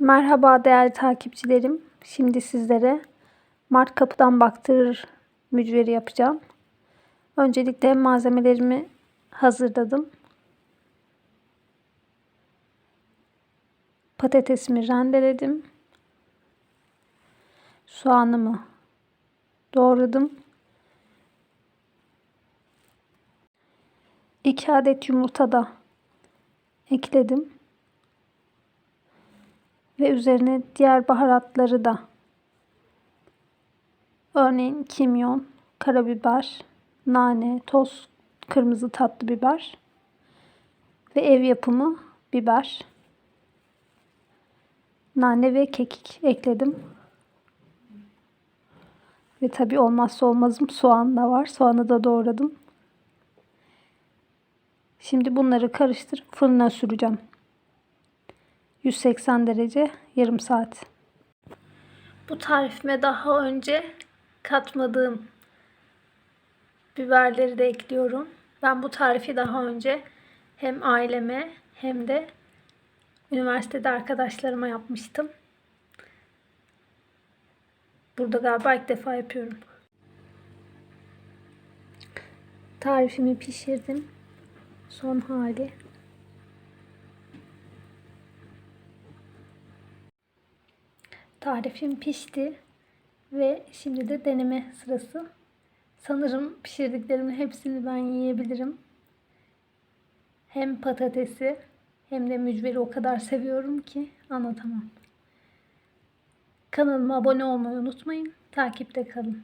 Merhaba değerli takipçilerim. Şimdi sizlere Mart kapıdan baktırır mücveri yapacağım. Öncelikle malzemelerimi hazırladım. Patatesimi rendeledim. Soğanımı doğradım. 2 adet yumurta da ekledim. Ve üzerine diğer baharatları da örneğin kimyon, karabiber, nane, toz kırmızı tatlı biber ve ev yapımı biber, nane ve kekik ekledim. Ve tabi olmazsa olmazım soğan da var. Soğanı da doğradım. Şimdi bunları karıştırıp fırına süreceğim. 180 derece yarım saat. Bu tarifime daha önce katmadığım biberleri de ekliyorum. Ben bu tarifi daha önce hem aileme hem de üniversitede arkadaşlarıma yapmıştım. Burada galiba ilk defa yapıyorum. Tarifimi pişirdim. Son hali. Tarifim pişti ve şimdi de deneme sırası. Sanırım pişirdiklerimin hepsini ben yiyebilirim. Hem patatesi hem de mücveri o kadar seviyorum ki anlatamam. Kanalıma abone olmayı unutmayın. Takipte kalın.